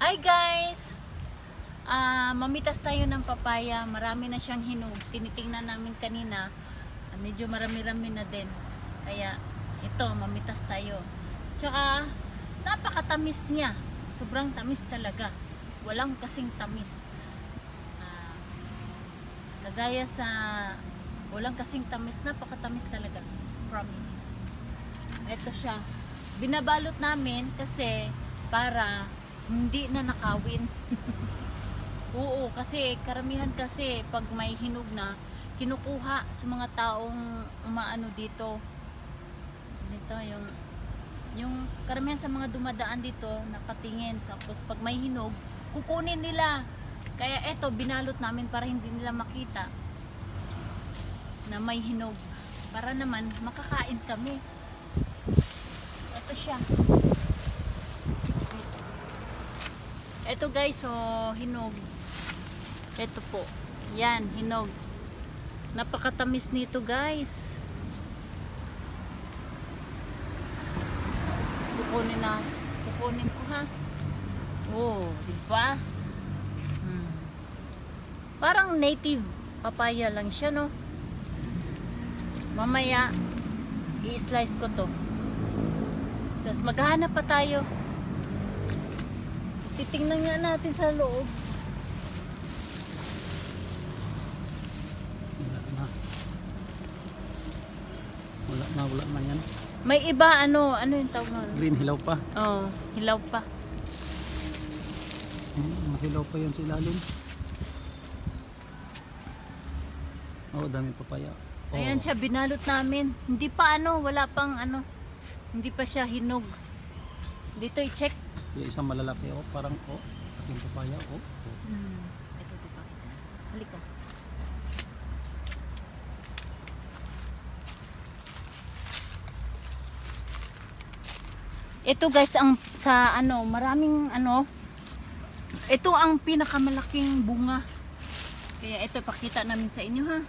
Hi guys! Ah, mamitas tayo ng papaya. Marami na siyang hinog. Tinitingnan namin kanina. Ah, medyo marami-rami na din. Kaya ito, mamitas tayo. Tsaka napakatamis niya. Sobrang tamis talaga. Walang kasing tamis. Ah, kagaya sa walang kasing tamis, napakatamis talaga. Promise. Ito siya. Binabalot namin kasi para hindi na nakawin. Oo, kasi karamihan kasi pag may hinog na, kinukuha sa mga taong umaano dito. Dito yung yung karamihan sa mga dumadaan dito nakatingin tapos pag may hinog kukunin nila kaya eto binalot namin para hindi nila makita na may hinog para naman makakain kami ito siya ito guys so hinog. Ito po. Yan hinog. Napakatamis nito guys. Kukunin na kukunin ko ha? Oh di ba? Hmm. parang native papaya lang siya no? Mamaya i-slice ko to. Tapos maghahanap pa tayo titingnan nga natin sa loob Wala na. Wala na, wala na yan. may iba ano ano yung tawag nun Green hilaw pa. oh hilaw pa Hmm, mahilaw pa yan sa ilalim. Oo, oh, dami papaya. Oh. Ayan siya, binalot namin. Hindi pa ano, wala pang ano. Hindi pa siya hinog. Dito i-check. Yung isang malalaki, oh, parang, oh, aking papaya, oh. oh. Hmm. Ito, ito pa. Halika. Ito guys, ang sa ano, maraming ano, ito ang pinakamalaking bunga. Kaya ito, pakita namin sa inyo ha.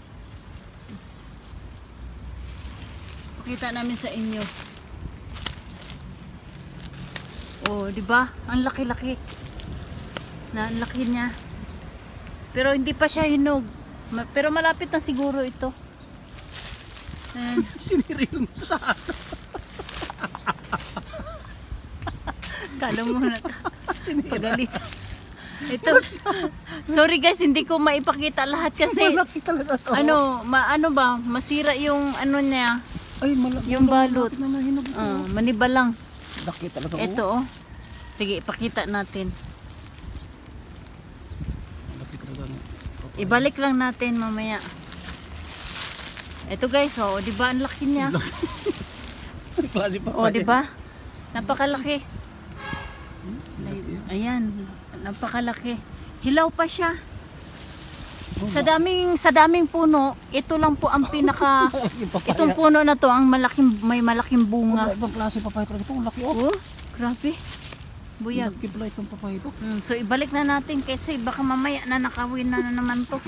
Pakita namin sa inyo. Oh, di ba? Ang laki-laki. Na ang laki niya. Pero hindi pa siya hinog. Ma- pero malapit na siguro ito. Ayan. Siniri yung sa Kala mo na Sinira. Ito. Sorry guys, hindi ko maipakita lahat kasi Malaki talaga to. ano, ma ano ba, masira yung ano niya, Ay, malaki. yung balot. Na nahinog ito. Ah, maniba lang. Laki talaga. oh. Ito oh. Sige, ipakita natin. Laki talaga. papaya. Ibalik lang natin mamaya. Ito guys, oh, 'di ba ang laki niya? Klase papaya. Oh, 'di ba? Napakalaki. Laki. Ayan, napakalaki. Hilaw pa siya. Sa daming sa daming puno, ito lang po ang pinaka itong puno na to ang malaking may malaking bunga. Ibang klase papaya talaga ito. Ang laki, oh. Oh, grabe. Buyag. Laki pala itong papaya ito. Mm, so ibalik na natin kasi baka mamaya na nakawin na, na naman to.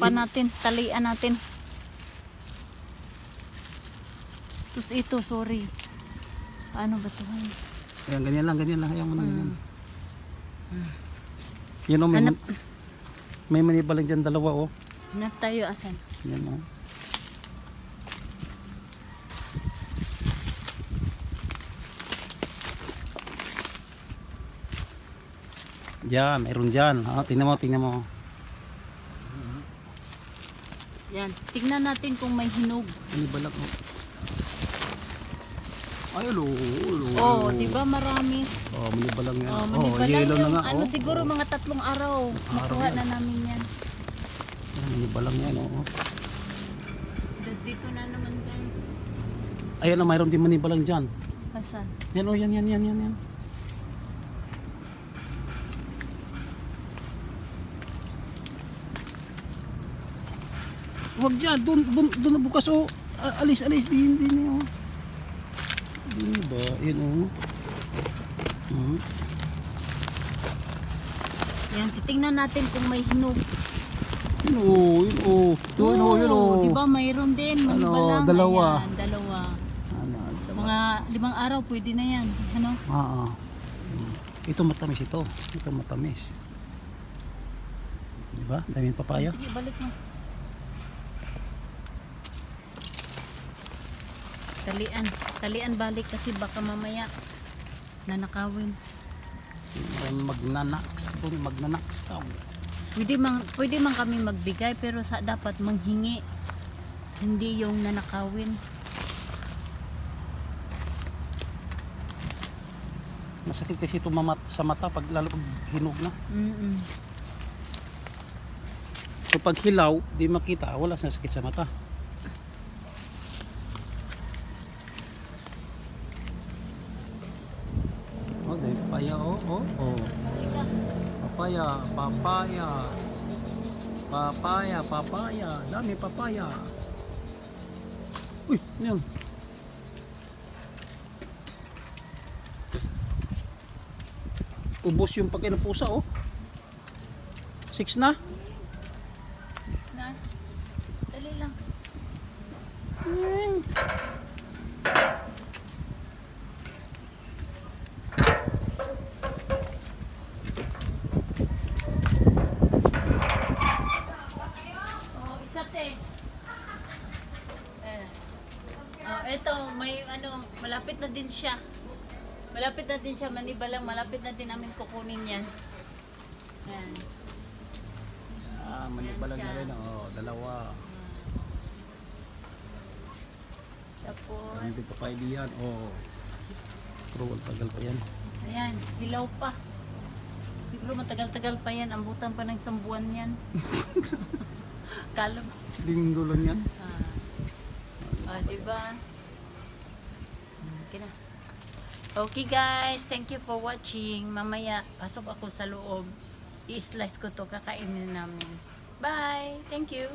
Pa natin, talian natin. Tapos ito, sorry. Paano ba to? Ayan, ganyan lang, ganyan lang. Ayan mo na, Hmm. Yan o, may, Hanap, may maniba lang dyan dalawa oh. hanap tayo asan. Yan oh. Diyan, mayroon dyan. Ah, tingnan mo, tingnan mo. Yan, tingnan natin kung may hinog. Maniba lang oh. Ay, alo, alo. Oh, di ba marami? Oh, maniba lang yan. Oh, maniba lang yellow yung na nga. ano oh. siguro oh. mga tatlong araw. Araw Makuha yan. na namin yan. Maniba lang yan oh. Dito na naman guys. Ayan na, mayroon din maniba lang dyan. Asan? Yan oh, yan, yan, yan, yan. yan. Huwag dyan, dun, dun, dun na bukas oh. Alis, alis, din, din oh. Din ba? Yan oh. Hmm. Yan, titingnan natin kung may hinog. Yun oh, yun oh. Yun oh, yun oh. Di ba mayroon din? Ano, dalawa. Ayan, dalawa. Ano, Mga limang araw pwede na yan. Ano? ah, ah. Ito matamis ito. Ito matamis. Diba? Daming papaya. Sige, balik mo. Talian. Talian balik kasi baka mamaya nanakawin. Magnanaks. Ito magnanaks ka. Pwede man, pwede man kami magbigay pero sa dapat manghingi. Hindi yung nanakawin. Masakit kasi ito mamat sa mata pag lalo pag hinog na. Mm-mm. So pag hilaw, di makita, wala sa sakit sa mata. Dahil papaya, oh, oh, oh. Papaya, papaya. Papaya, papaya. Dami papaya. Uy, ano? Ubos yung pagkain ng pusa, oh. Six na? Six na. Dali lang. Hmm. Oh, isa te. Eh. Oh, eto, may ano, malapit na din siya. Malapit na din siya, manibalang, malapit na din namin kukunin yan. Yan. Ah, manibalag na rin, oh. Dalawa. Tapos, Dami din papaya diyan, oh. Pero ang tagal pa yan. ayan, hilaw pa. Siguro matagal-tagal pa yan, ambutan pa ng isang buwan yan. Kalo. Linggo lang yan. Ah, ah diba? Okay na. Okay guys, thank you for watching. Mamaya, pasok ako sa loob. I-slice ko to, kakainin namin. Bye! Thank you!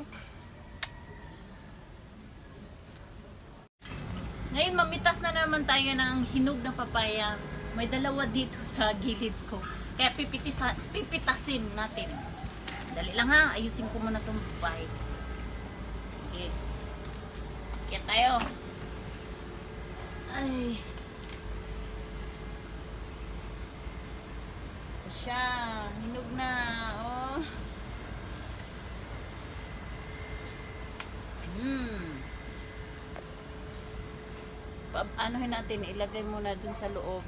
Ngayon, mamitas na naman tayo ng hinog na papaya. May dalawa dito sa gilid ko. Kaya pipitisa, pipitasin natin. Dali lang ha, ayusin ko muna itong papaya. Sige. Kaya tayo. Ay. Siya. Hinog na. Oh. Hmm. Pa anuhin natin, ilagay muna dun sa loob.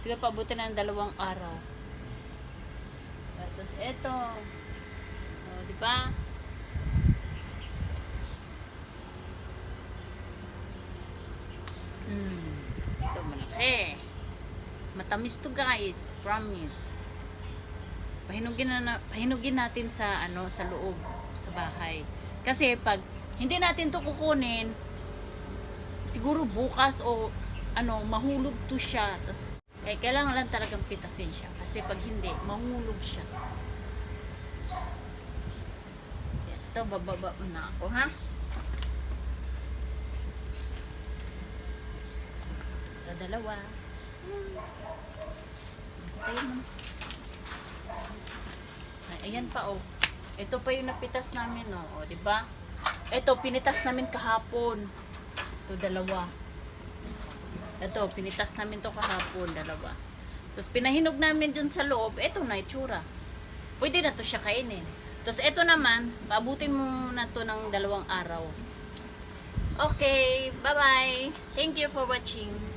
Siguro pabuti na ng dalawang araw. Tapos eto. Oh, di ba? Mm. Ito malaki. Matamis to guys, promise. Pahinugin na, pahinugin natin sa ano sa loob sa bahay. Kasi pag hindi natin to kukunin, siguro bukas o ano, mahulog to siya. Tas, eh, kailangan lang talagang pitasin siya. Kasi pag hindi, mahulog siya. Ito, bababa na ako, ha? Dalawa. Hmm. Ayun ayan pa, oh. Ito pa yung napitas namin, oh. O, di ba? Ito, pinitas namin kahapon. Ito, dalawa. Ito, pinitas namin to kahapon, dalawa. Tapos pinahinog namin dun sa loob, ito na itsura. Pwede na to siya kainin. Tapos ito naman, paabutin mo na to ng dalawang araw. Okay, bye-bye. Thank you for watching.